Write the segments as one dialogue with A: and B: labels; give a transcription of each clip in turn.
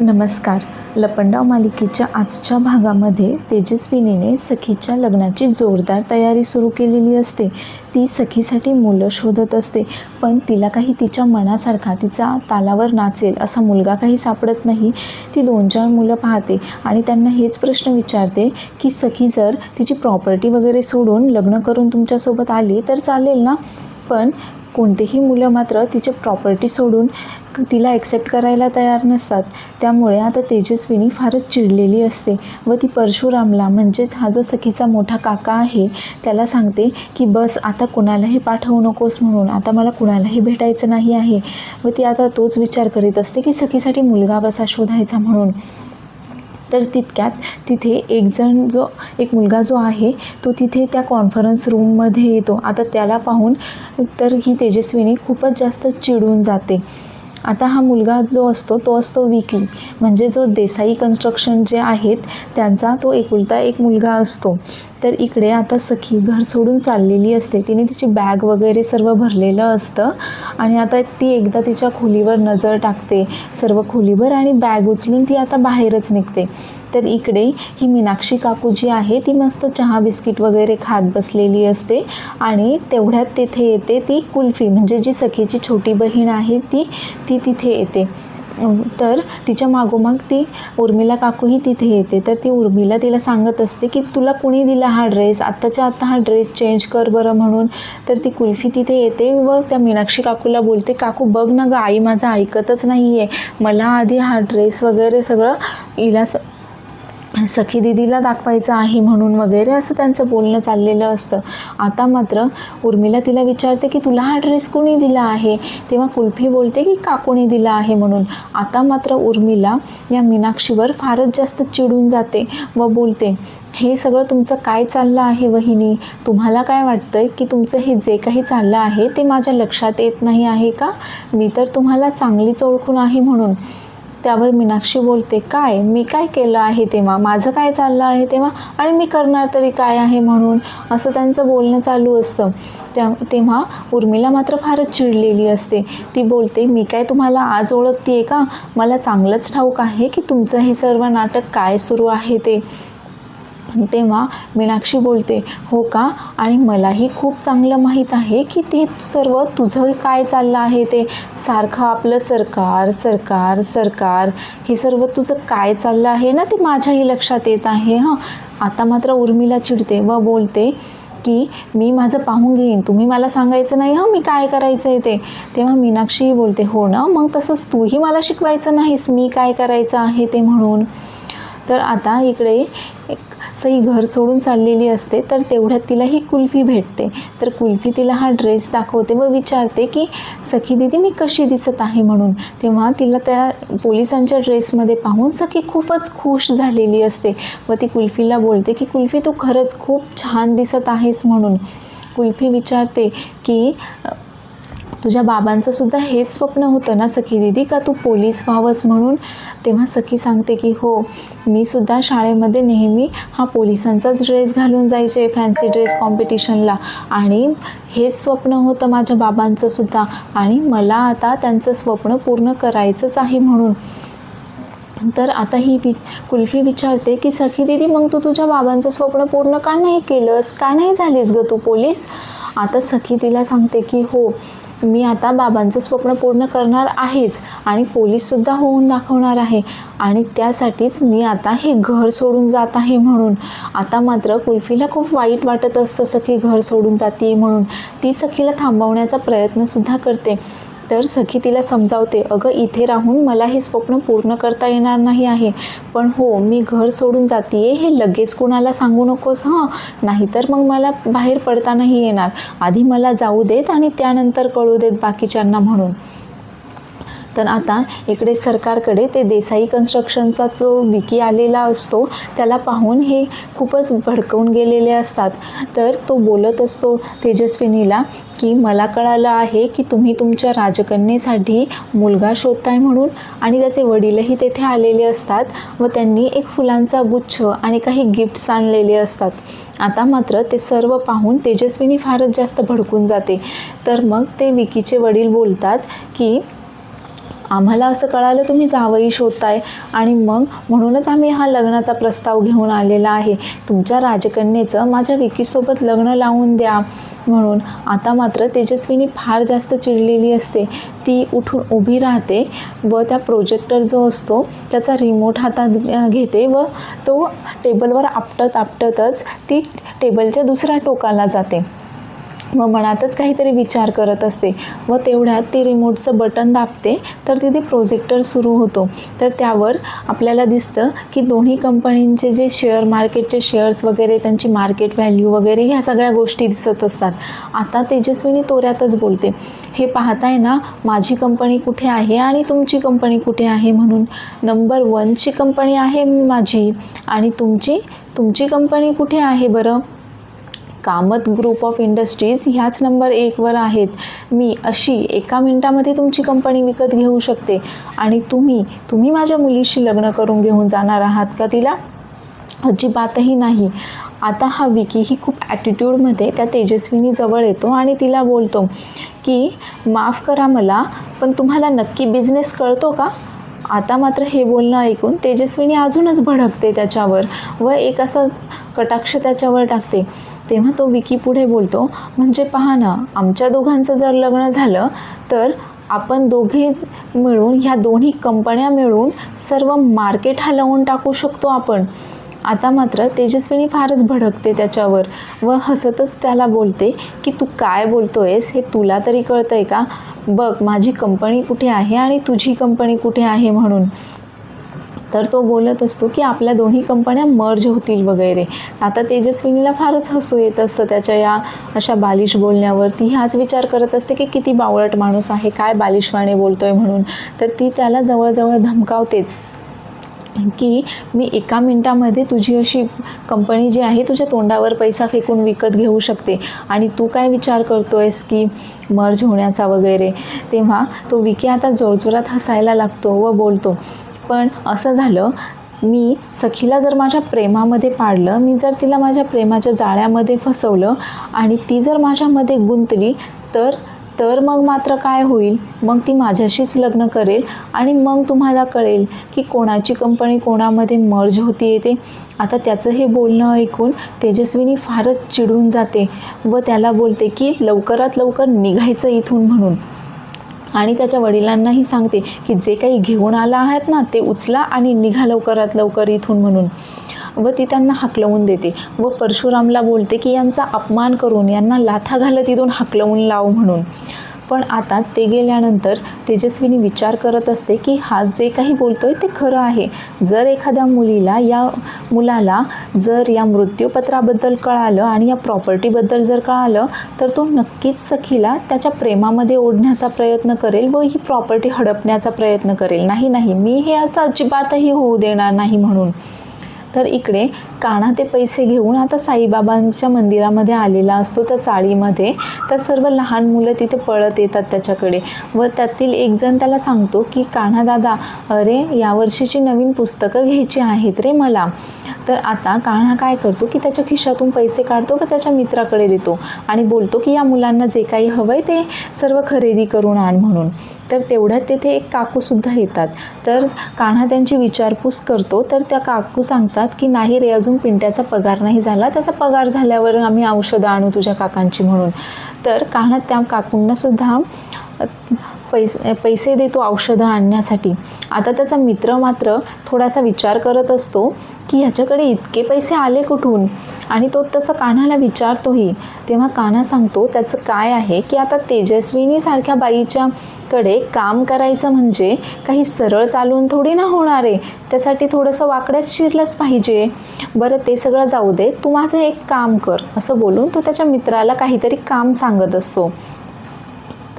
A: नमस्कार. लपंडाव मालिकेच्या आजच्या भागामध्ये तेजस्विनीने सखीच्या लग्नाची जोरदार तयारी सुरू केलेली असते. ती सखीसाठी मुलं शोधत असते पण तिला काही तिच्या मनासारखा तिचा तालावर नाचेल असा मुलगा काही सापडत नाही. ती दोन चार मुलं पाहते आणि त्यांना हेच प्रश्न विचारते की सखी जर तिची प्रॉपर्टी वगैरे सोडून लग्न करून तुमच्यासोबत आली तर चालेल ना? पण कोणतेही मुलं मात्र तिचे प्रॉपर्टी सोडून तिला ॲक्सेप्ट करायला तयार नसतात. त्यामुळे आता तेजस्विनी फारच चिडलेली असते व ती परशुरामला म्हणजेच हा जो सखीचा मोठा काका आहे त्याला सांगते की बस आता कुणालाही पाठवू नकोस म्हणून. आता मला कुणालाही भेटायचं नाही आहे. व ती आता तोच विचार करीत असते की सखीसाठी मुलगा कसा शोधायचा म्हणून? तर तितक्यात तिथे एकजण जो एक मुलगा जो आहे तो तिथे त्या कॉन्फरन्स रूममध्ये येतो. आता त्याला पाहून तर ही तेजस्विनी खूपच जास्त चिडून जाते. आता हा मुलगा जो असतो तो असतो विकी. म्हणजे जो देसाई कन्स्ट्रक्शन जे आहेत त्यांचा तो एकुलता एक मुलगा असतो. तर इकडे आता सखी घर सोडून चाललेली असते. तिने तिची बॅग वगैरे सर्व भरलेलं असतं आणि आता ती एकदा तिच्या खोलीवर नजर टाकते. सर्व खोलीवर आणि बॅग उचलून ती आता बाहेरच निघते. तर इकडे ही मीनाक्षी काकू जी आहे ती मस्त चहा बिस्किट वगैरे खात बसलेली असते आणि तेवढ्यात तिथे येते ती कुल्फी म्हणजे जी सखीची छोटी बहीण आहे ती ती तिथे येते. तर तिच्या मागोमाग ती उर्मिला काकूही तिथे येते. तर ती उर्मिला तिला सांगत असते की तुला कुणी दिला हा ड्रेस? आत्ताच्या आत्ता हा ड्रेस चेंज कर बरं म्हणून. तर ती कुल्फी तिथे येते व त्या मीनाक्षी काकूला बोलते काकू बघ ना गं आई माझं ऐकतच नाही आहे मला आधी हा ड्रेस वगैरे सगळं इला सखी दिदीला दाखवायचं आहे म्हणून वगैरे असं त्यांचं बोलणं चाललेलं असतं. आता मात्र उर्मिला तिला विचारते की तुला हा ड्रेस कोणी दिला आहे? तेव्हा कुल्फी बोलते की काकूने दिला आहे म्हणून? आता मात्र उर्मिला या मीनाक्षीवर फारच जास्त चिडून जाते व बोलते हे सगळं तुमचं काय चाललं आहे वहिनी? तुम्हाला काय वाटतंय की तुमचं हे जे काही चाललं आहे ते माझ्या लक्षात येत नाही आहे का? मी तर तुम्हाला चांगलीच ओळखून आहे म्हणून. त्यावर मीनाक्षी बोलते काय? मी काय केलं आहे तेव्हा? माझं काय चाललं आहे तेव्हा? आणि मी करणार तरी काय आहे म्हणून? असं त्यांचं बोलणं चालू असतं. त्या तेव्हा उर्मिला मात्र फारच चिडलेली असते. ती बोलते मी काय तुम्हाला आज ओळखते आहे का? मला चांगलंच ठाऊक आहे की तुमचं हे सर्व नाटक काय सुरू आहे ते? तेव्हा मीनाक्षी बोलते हो का? आणि मलाही खूप चांगलं माहीत आहे की ते सर्व तुझं काय चाललं आहे ते. सारखं आपलं सरकार सरकार सरकार. हे सर्व तुझं काय चाललं आहे ना ते माझ्याही लक्षात येत आहे हां? आता मात्र उर्मिला चिडते व बोलते की मी माझं पाहून घेईन. तुम्ही मला सांगायचं नाही हं? मी काय करायचं आहे ते? तेव्हा मीनाक्षीही बोलते हो ना मग तसंच तूही मला शिकवायचं नाहीस. मी काय करायचं आहे ते म्हणून? तर आता इकडे एक सई घर सोडून चाललेली असते तर तेवढ्यात तिला ही कुल्फी भेटते. तर कुल्फी तिला हा ड्रेस दाखवते व विचारते की सखी दिदी मी कशी दिसत आहे म्हणून? तेव्हा तिला त्या पोलिसांच्या ड्रेसमध्ये पाहून सखी खूपच खुश झालेली असते व ती कुल्फीला बोलते की कुल्फी तू खरंच खूप छान दिसत आहेस म्हणून. कुल्फी विचारते की तुझ्या बाबांचं सुद्धा हेच स्वप्न होतं ना सखी दिदी? का तू पोलीस व्हावंस म्हणून? तेव्हा सखी सांगते की हो मी सुद्धा शाळेमध्ये नेहमी हा पोलिसांचाच ड्रेस घालून जायचे फॅन्सी ड्रेस कॉम्पिटिशनला आणि हेच स्वप्न होतं माझ्या बाबांचं सुद्धा. आणि मला आता त्यांचं स्वप्न पूर्ण करायचंच आहे म्हणून. तर आता ही वि कुल्फी विचारते की सखी दिदी मग तू तुझ्या बाबांचं स्वप्न पूर्ण का नाही केलंस? का नाही झालीस गं तू पोलीस? आता सखी तिला सांगते की हो मी आता बाबांचं स्वप्न पूर्ण करणार आहेच आणि पोलीससुद्धा होऊन दाखवणार आहे. आणि त्यासाठीच मी आता हे घर सोडून जात आहे म्हणून. आता मात्र कुल्फीला खूप वाईट वाटत असतं सखी घर सोडून जाते म्हणून. ती सखीला थांबवण्याचा प्रयत्नसुद्धा करते. तर सखी तिला समजावते अगं इथे राहून मला हे स्वप्न पूर्ण करता येणार नाही आहे. पण हो मी घर सोडून जाते हे लगेच कोणाला सांगू नकोस हां? नाहीतर मग मला बाहेर पडता नाही येणार. आधी मला जाऊ देत आणि त्यानंतर कळू देत बाकीच्यांना म्हणून. तर आता इकडे सरकारकडे ते देसाई कन्स्ट्रक्शनचा जो विकी आलेला असतो त्याला पाहून हे खूपच भडकवून गेलेले असतात. तर तो बोलत असतो तेजस्विनीला की मला कळालं आहे की तुम्ही तुमच्या राजकन्येसाठी मुलगा शोधताय म्हणून आणि त्याचे वडीलही तेथे आलेले असतात व त्यांनी एक फुलांचा गुच्छ आणि काही गिफ्ट्स आणलेले असतात. आता मात्र ते सर्व पाहून तेजस्विनी फारच जास्त भडकून जाते. तर मग ते विकीचे वडील बोलतात की आम्हाला असं कळालं तुम्ही जावई शोधताय. आणि मग म्हणूनच आम्ही हा लग्नाचा प्रस्ताव घेऊन आलेला आहे. तुमच्या राजकन्येचं माझ्या विकीसोबत लग्न लावून द्या. म्हणून आता मात्र तेजस्विनी फार जास्त चिडलेली असते. ती उठून उभी राहते व त्या प्रोजेक्टर जो असतो त्याचा रिमोट हातात घेते व तो टेबलवर आपटत आपटतच ती टेबलच्या दुसऱ्या टोकाला जाते. व मनातच काहीतरी विचार करत असते व तेवढ्यात ती रिमोटचं बटन दाबते तर तिथे प्रोजेक्टर सुरू होतो. तर त्यावर आपल्याला दिसतं की दोन्ही कंपनींचे जे शेअर मार्केटचे शेअर्स वगैरे त्यांची मार्केट व्हॅल्यू वगैरे ह्या सगळ्या गोष्टी दिसत असतात. आता तेजस्विनी तोऱ्यातच बोलते हे पाहताय ना माझी कंपनी कुठे आहे आणि तुमची कंपनी कुठे आहे? म्हणून नंबर वनची कंपनी आहे माझी आणि तुमची तुमची कंपनी कुठे आहे बरं? कामत ग्रुप ऑफ इंडस्ट्रीज ह्याच नंबर एकवर आहेत. मी अशी एका मिनटामध्ये तुमची कंपनी विकत घेऊ शकते. आणि तुम्ही तुम्ही माझ्या मुलीशी लग्न करून घेऊन जाणार आहात का तिला? अजिबातही नाही. आता हा विकी ही खूप ॲटिट्यूडमध्ये त्या तेजस्विनी जवळ येतो आणि तिला बोलतो की माफ करा मला पण तुम्हाला नक्की बिझनेस कळतो का? आता मात्र हे बोलणं ऐकून तेजस्विनी अजूनच भडकते त्याच्यावर व एक असा कटाक्ष त्याच्यावर टाकते. तेव्हा तो विकी पुढे बोलतो म्हणजे पहा ना आमच्या दोघांचं जर लग्न झालं तर आपण दोघे मिळून ह्या दोन्ही कंपन्या मिळून सर्व मार्केट हलवून टाकू शकतो आपण. आता मात्र तेजस्विनी फारच भडकते त्याच्यावर व हसतच त्याला बोलते की तू काय बोलतोयस? हे तुला तरी कळतंय का? बघ माझी कंपनी कुठे आहे आणि तुझी कंपनी कुठे आहे म्हणून. तर तो बोलत असतो की आपल्या दोन्ही कंपन्या मर्ज होतील वगैरे. आता तेजस्विनीला फारच हसू येत असतं त्याच्या या अशा बालिश बोलण्यावर ती हाच विचार करत असते की किती बावळट माणूस आहे काय बालिशवाणे बोलतोय म्हणून. तर ती त्याला जवळजवळ धमकावतेच की मी एका मिनटामध्ये तुझी अशी कंपनी जी आहे तुझ्या तोंडावर पैसा फेकून विकत घेऊ शकते. आणि तू काय विचार करतो आहेस की मर्ज होण्याचा वगैरे? तेव्हा तो विकी आता जोरजोरात हसायला लागतो व बोलतो पण असं झालं मी सखीला जर माझ्या प्रेमामध्ये पाडलं मी जर तिला माझ्या प्रेमाच्या जाळ्यामध्ये फसवलं आणि ती जर माझ्यामध्ये गुंतली तर तर मग मात्र काय होईल? मग ती माझ्याशीच लग्न करेल आणि मग तुम्हाला कळेल की कोणाची कंपनी कोणामध्ये मर्ज होती येते. आता त्याचं हे बोलणं ऐकून तेजस्विनी फारच चिडून जाते व त्याला बोलते की लवकरात लवकर निघायचं इथून म्हणून. आणि त्याच्या वडिलांनाही सांगते की जे काही घेऊन आला आहात ना ते उचला आणि निघा लवकरात लवकर इथून म्हणून. व ती त्यांना हकलवून देते. व परशुरामला बोलते की यांचा अपमान करून यांना लाथा घालत इथून हकलवून लाव म्हणून. पण आता ते गेल्यानंतर तेजस्विनी विचार करत असते की हा जे काही बोलतोय ते खरं आहे. जर एखाद्या मुलीला या मुलाला जर या मृत्यूपत्राबद्दल कळालं आणि या प्रॉपर्टीबद्दल जर कळालं तर तो नक्कीच सखीला त्याच्या प्रेमामध्ये ओढण्याचा प्रयत्न करेल व ही प्रॉपर्टी हडपण्याचा प्रयत्न करेल. नाही नाही मी हे असं अजिबातही होऊ देणार नाही म्हणून. तर इकडे कान्हा ते पैसे घेऊन आता साईबाबांच्या मंदिरामध्ये आलेला असतो त्या चाळीमध्ये. तर सर्व लहान मुलं तिथे पळत येतात त्याच्याकडे. व त्यातील एक जण त्याला सांगतो की कान्हा दादा अरे यावर्षीची नवीन पुस्तकं घ्यायची आहेत रे मला. तर आता कान्हा काय करतो की त्याच्या खिशातून पैसे काढतो व त्याच्या मित्राकडे देतो आणि बोलतो की या मुलांना जे काही हवं आहे ते सर्व खरेदी करून आण म्हणून. तर तेवढ्यात तेथे एक काकूसुद्धा येतात. तर कान्हा त्यांची विचारपूस करतो. तर त्या काकू सांगतात की नाही रे अजून पिंट्याचा पगार नाही झाला. त्याचा पगार झाल्यावर आम्ही औषधं आणू तुझ्या काकांची म्हणून. तर कान्हा त्या काकूंनासुद्धा पैसे पैसे देतो औषधं आणण्यासाठी. आता त्याचा मित्र मात्र थोडासा विचार करत असतो की ह्याच्याकडे इतके पैसे आले कुठून? आणि तो तसं कान्हाला विचारतोही. तेव्हा कान्हा सांगतो त्याचं काय आहे की आता तेजस्विनीसारख्या बाईच्या कडे काम करायचं म्हणजे काही सरळ चालून थोडी ना होणार आहे. त्यासाठी थोडंसं वाकड्यात शिरलंच पाहिजे. बरं ते सगळं जाऊ दे. तू माझं एक काम कर. असं बोलून तो त्याच्या मित्राला काहीतरी काम सांगत असतो.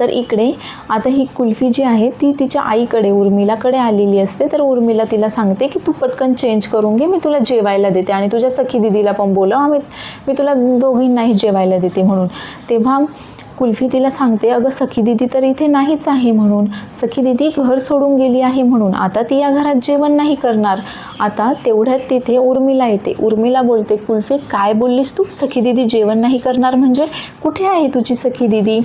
A: तर इकडे आता ही कुल्फी जी आहे ती तिच्या आईकडे उर्मिलाकडे आलेली असते. तर उर्मिला तिला सांगते की तू पटकन चेंज करून घे मी तुला जेवायला देते आणि तुझ्या सखी दिदीला पण बोलव. आम्ही मी तुला दोघींनाही जेवायला देते म्हणून. तेव्हा कुल्फी तिला सांगते अगं सखी दिदी तर इथे नाहीच आहे म्हणून. सखी दिदी घर सोडून गेली आहे म्हणून. आता ती या घरात जेवण नाही करणार. आता तेवढ्यात तिथे उर्मिला येते. उर्मिला बोलते कुल्फी काय बोललीस तू? सखी दिदी जेवण नाही करणार म्हणजे? कुठे आहे तुझी सखी दिदी?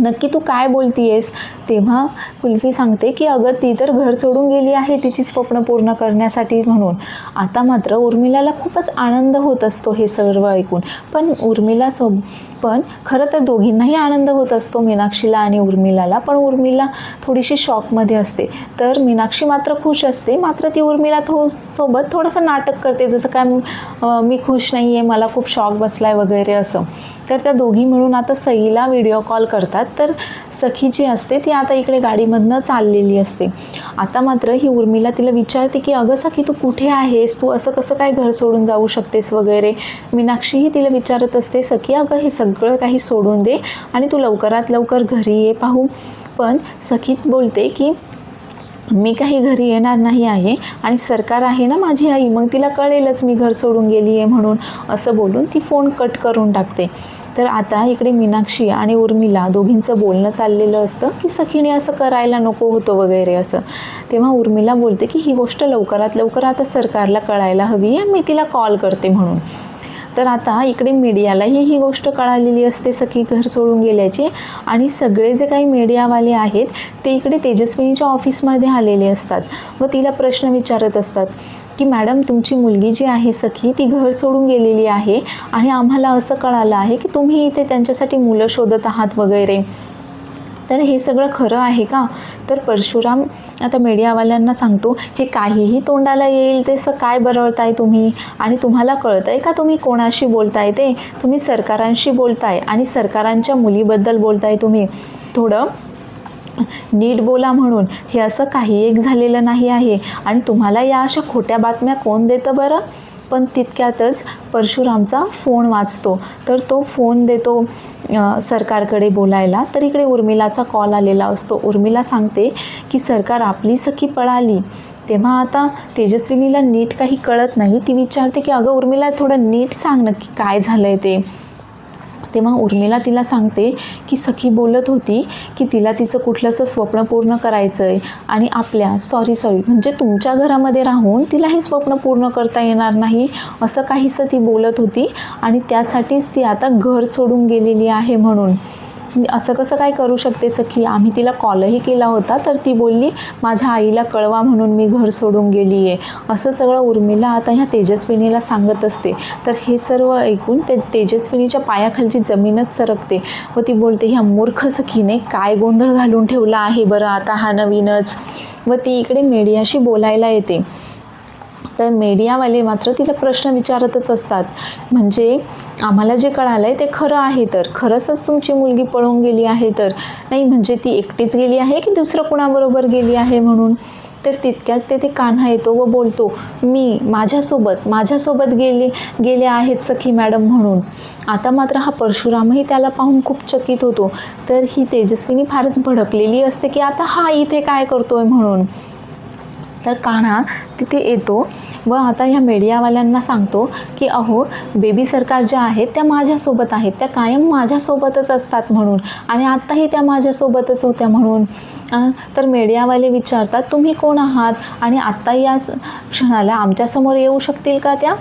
A: नक्की तू काय बोलतीयेस? तेव्हा कुल्फी सांगते की अगं ती तर घर सोडून गेली आहे तिची स्वप्न पूर्ण करण्यासाठी म्हणून. आता मात्र उर्मिलाला खूपच आनंद होत असतो हे सर्व ऐकून. पण उर्मिला सो पण खरं तर दोघींनाही आनंद होत असतो मीनाक्षीला आणि उर्मिलाला. पण उर्मिला थोडीशी शॉकमध्ये असते. तर मीनाक्षी मात्र खुश असते. मात्र ती उर्मिला थो सोबत थोडंसं नाटक करते. जसं काय मी खुश नाही आहे मला खूप शॉक बसला आहे वगैरे असं. तर त्या दोघी मिळून आता सईला व्हिडिओ कॉल करतात. तर सखी जी असते ती ती आता इकडे गाडीमधनं चाललेली असते. आता मात्र ही उर्मिला तिला विचारते की अगं सखी तू कुठे आहेस? तू असं कसं काय घर सोडून जाऊ शकतेस वगैरे? मीनाक्षीही तिला विचारत असते सखी अगं हे सगळं काही सोडून दे आणि तू लवकरात लवकर घरी ये पाहू. पण सखीत बोलते की मी काही घरी येणार नाही आहे आणि सरकार आहे ना माझी आई मग तिला कळेलच मी घर सोडून गेली आहे म्हणून असं बोलून ती फोन कट करून टाकते. तर आता इकडे मीनाक्षी आणि उर्मिला दोघींचं बोलणं चाललेलं असतं की सखीने असं करायला नको होतं वगैरे असं. तेव्हा उर्मिला बोलते की ही गोष्ट लवकरात लवकर आता सरकारला कळायला हवी आहे मी तिला कॉल करते म्हणून. तर आता इकडे मीडियालाही ही गोष्ट कळालेली असते सखी घर सोडून गेल्याची आणि सगळे जे काही मीडियावाले आहेत ते इकडे तेजस्विनीच्या ऑफिसमध्ये आलेले असतात व तिला प्रश्न विचारत असतात. की मॅडम तुमची मुलगी जी आहे सखी ती घर सोडून गेलेली आहे आणि आम्हाला असं कळालं आहे की तुम्ही इथे त्यांच्यासाठी मुलं शोधत आहात वगैरे. तर हे सगळं खरं आहे का? तर परशुराम आता मीडियावाल्यांना सांगतो हे काहीही तोंडाला येईल ते असं काय बरळताय तुम्ही? आणि तुम्हाला कळतं आहे का तुम्ही कोणाशी बोलताय ते? तुम्ही सरकारांशी बोलताय आणि सरकारांच्या मुलीबद्दल बोलताय तुम्ही. थोडं नीट बोला म्हणून. हे असं काही एक झालेलं नाही आहे. आणि तुम्हाला या अशा खोट्या बातम्या कोण देतं बरं? पण तितक्यातच परशुरामचा फोन वाचतो. तर तो फोन देतो सरकारकडे बोलायला. तर इकडे उर्मिलाचा कॉल आलेला असतो. उर्मिला सांगते की सरकार आपली सखी पळाली. तेव्हा आता तेजस्विनीला नीट काही कळत नाही. ती विचारते की अगं उर्मिला थोडं नीट सांग नक्की काय झालं आहे ते? तेव्हा उर्मिला तिला सांगते की सखी बोलत होती की तिला तिचं कुठलंसं स्वप्न पूर्ण करायचं आहे आणि आपल्या सॉरी सॉरी म्हणजे तुमच्या घरामध्ये राहून तिला हे स्वप्न पूर्ण करता येणार नाही असं काहीसं ती बोलत होती आणि त्यासाठीच ती आता घर सोडून गेलेली आहे म्हणून. असं कसं काय करू शकते सखी? आम्ही तिला कॉलही केला होता तर ती बोलली माझ्या आईला कळवा म्हणून मी घर सोडून गेली आहे असं सगळं उर्मिला आता ह्या तेजस्विनीला सांगत असते. तर हे सर्व ऐकून ते तेजस्विनीच्या पायाखालची जमीनच सरकते व ती बोलते ह्या मूर्ख सखीने काय गोंधळ घालून ठेवला आहे बरं आता हा नवीनच? व ती इकडे मीडियाशी बोलायला येते. तर मीडियावाले मात्र तिला प्रश्न विचारतच असतात. म्हणजे आम्हाला जे कळालं आहे ते खरं आहे तर. खरंच तुमची मुलगी पळून गेली आहे तर. नाही म्हणजे ती एकटीच गेली आहे की दुसरं कुणाबरोबर गेली आहे म्हणून? तर तितक्यात ते ते कान्हा येतो व बोलतो मी माझ्यासोबत माझ्यासोबत गेले गेले आहेत सखी मॅडम म्हणून. आता मात्र हा परशुरामही त्याला पाहून खूप चकित होतो. तर ही तेजस्विनी फारच भडकलेली असते की आता हा इथे काय करतोय म्हणून? तर कान्हा तिथे येतो व आता ह्या मीडियावाल्यांना सांगतो की अहो बेबी सरकार ज्या आहेत त्या माझ्यासोबत आहेत. त्या कायम माझ्यासोबतच असतात म्हणून. आणि आत्ताही त्या माझ्यासोबतच होत्या म्हणून. तर मीडियावाले विचारतात तुम्ही कोण आहात? आणि आत्ता या क्षणाला आमच्यासमोर येऊ शकतील का त्या?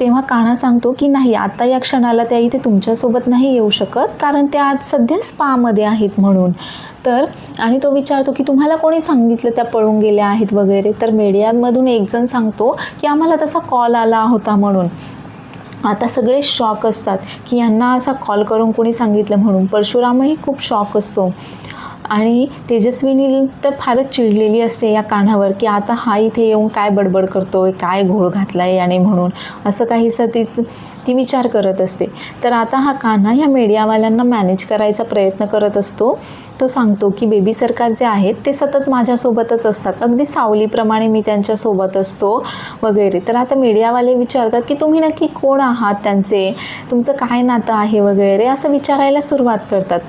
A: तेव्हा कान्हा सांगतो की नाही आता या क्षणाला त्या इथे तुमच्यासोबत नाही येऊ शकत कारण त्या आज सध्या स्पामध्ये आहेत म्हणून. तर आणि तो विचारतो की तुम्हाला कोणी सांगितलं त्या पळून गेल्या आहेत वगैरे? तर मीडियामधून एकजण सांगतो की आम्हाला तसा कॉल आला होता म्हणून. आता सगळे शॉक असतात की यांना असा कॉल करून कोणी सांगितलं म्हणून. परशुरामही खूप शॉक असतो. आणि तेजस्विनी तर फारच चिडलेली असते या कानावर की आता हा इथे येऊन काय बडबड करतो आहे काय घोळ घातला आहे याने म्हणून. असं काहीसं तीच ती विचार करत असते. तर आता हा कान्हा ह्या मीडियावाल्यांना मॅनेज करायचा प्रयत्न करत असतो. तो सांगतो की बेबी सरकार जे आहेत ते सतत माझ्यासोबतच असतात. अगदी सावलीप्रमाणे मी त्यांच्यासोबत असतो वगैरे. तर आता मीडियावाले विचारतात की तुम्ही नक्की कोण आहात त्यांचे? तुमचं काय नातं आहे वगैरे? असं विचारायला सुरुवात करतात.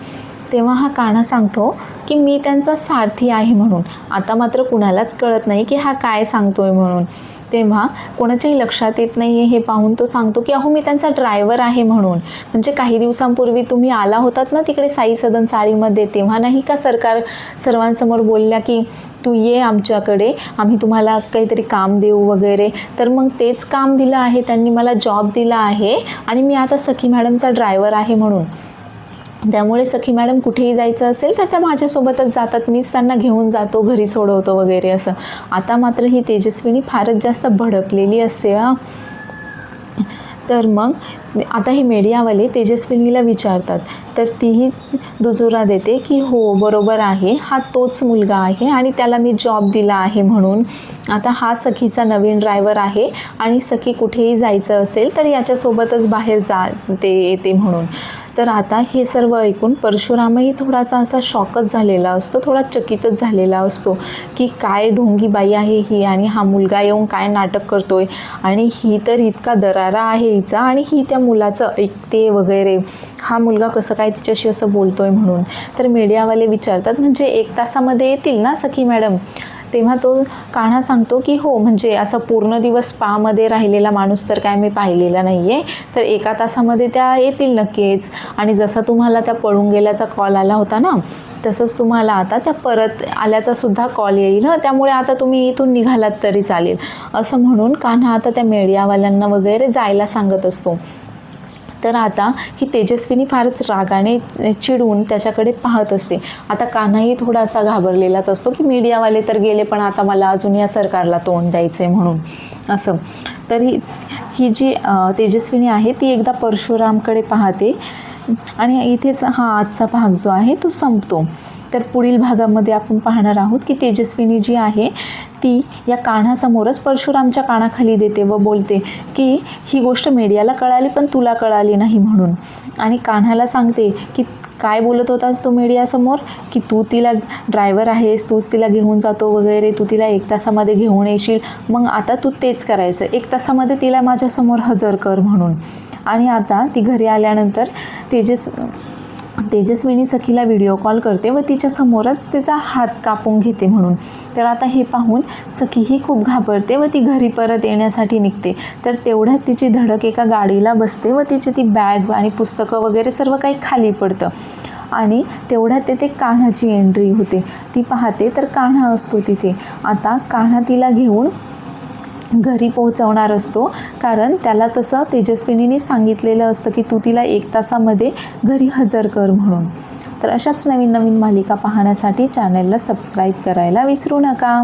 A: तेव्हा हा कान्हा सांगतो की मी त्यांचा सारथी आहे म्हणून. आता मात्र कुणालाच कळत नाही की हा काय सांगतोय म्हणून. तेव्हा कोणाच्याही लक्षात येत नाही आहे हे पाहून तो सांगतो की अहो मी त्यांचा ड्रायव्हर आहे म्हणून. म्हणजे काही दिवसांपूर्वी तुम्ही आला होतात ना तिकडे साई सदन चाळीमध्ये तेव्हा नाही का सरकार सर्वांसमोर बोलल्या की तू ये आमच्याकडे आम्ही तुम्हाला काहीतरी काम देऊ वगैरे. तर मग तेच काम दिलं आहे त्यांनी मला जॉब दिला आहे आणि मी आता सखी मॅडमचा ड्रायव्हर आहे म्हणून. त्यामुळे सखी मॅडम कुठेही जायचं असेल तर त्या माझ्यासोबतच जातात. मीच त्यांना घेऊन जातो घरी सोडवतो वगैरे असं. आता मात्र ही तेजस्विनी फारच जास्त भडकलेली असते हां. तर मग आता हे मीडियावाले तेजस्विनीला विचारतात तर तीही दुजोरा देते की हो बरोबर आहे हा तोच मुलगा आहे आणि त्याला मी जॉब दिला आहे म्हणून. आता हा सखीचा नवीन ड्रायव्हर आहे आणि सखी कुठेही जायचं असेल तर याच्यासोबतच बाहेर जा ते येते म्हणून. तर आता हे सर्व ऐकून परशुरामही थोडासा असा शॉकच झालेला असतो थोडा चकितच झालेला असतो की काय ढोंगी बाई आहे ही आणि हा मुलगा येऊन काय नाटक करतोय. आणि ही तर इतका दरारा आहे हिचा आणि ही त्या मुलाचं ऐकते वगैरे हा मुलगा कसं काय तिच्याशी असं बोलतो आहे म्हणून. तर मीडियावाले विचारतात म्हणजे एक तासामध्ये येतील ना सखी मॅडम? तेव्हा तो कान्हा सांगतो की हो म्हणजे असं पूर्ण दिवस स्पामध्ये राहिलेला माणूस तर काय मी पाहिलेला नाही आहे तर एका तासामध्ये त्या येतील नक्कीच. आणि जसा तुम्हाला त्या पळून गेल्याचा कॉल आला होता ना तसंच तुम्हाला आता त्या परत आल्याचा सुद्धा कॉल येईल हं. त्यामुळे आता तुम्ही इथून निघालात तरी चालेल. असं म्हणून कान्हा आता त्या मीडियावाल्यांना वगैरे जायला सांगत असतो. तर आता ही तेजस्विनी फारच रागाने चिडून त्याच्याकडे पाहत असते. आता कान्हाही थोडासा घाबरलेलाच असतो की मीडियावाले तर गेले पण आता मला अजून या सरकारला तोंड द्यायचं आहे म्हणून. असं. तर ही ही जी तेजस्विनी आहे ती एकदा परशुरामकडे पाहते. आणि इथेच हा आजचा भाग जो आहे तो संपतो. तर पुढील भागामध्ये आपण पाहणार आहोत की तेजस्विनी जी आहे ती या कान्हासमोरच परशुरामच्या कानाखाली देते व बोलते की ही गोष्ट मीडियाला कळाली पण तुला कळाली नाही म्हणून. आणि कान्हाला सांगते की काय बोलत होतास तू मीडियासमोर? की तू तिला ड्रायव्हर आहेस तूच तिला घेऊन जातो वगैरे तू तिला एक तासामध्ये घेऊन येशील. मग आता तू तेच करायचं एक तासामध्ये तिला माझ्यासमोर हजर कर म्हणून. आणि आता ती घरी आल्यानंतर तेजस तेजस्विनी सखीला व्हिडिओ कॉल करते व तिच्यासमोरच तिचा हात कापून घेते म्हणून. तर आता हे पाहून सखी ही खूप घाबरते व ती घरी परत येण्यासाठी निघते. तर तेवढ्यात तिची धडक एका गाडीला बसते व तिची ती बॅग आणि पुस्तकं वगैरे सर्व काही खाली पडतं. आणि तेवढ्यात तेथे कान्हाची एंट्री होते. ती पाहते तर कान्हा असतो तिथे. आता कान्हा तिला घेऊन घरी पोहोचवणार असतो. कारण त्याला तसं तेजस्विनीने सांगितलेलं असतं की तू तिला एक तासामध्ये घरी हजर कर म्हणून. तर अशाच नवीन नवीन मालिका पाहण्यासाठी चॅनलला सबस्क्राईब करायला विसरू नका.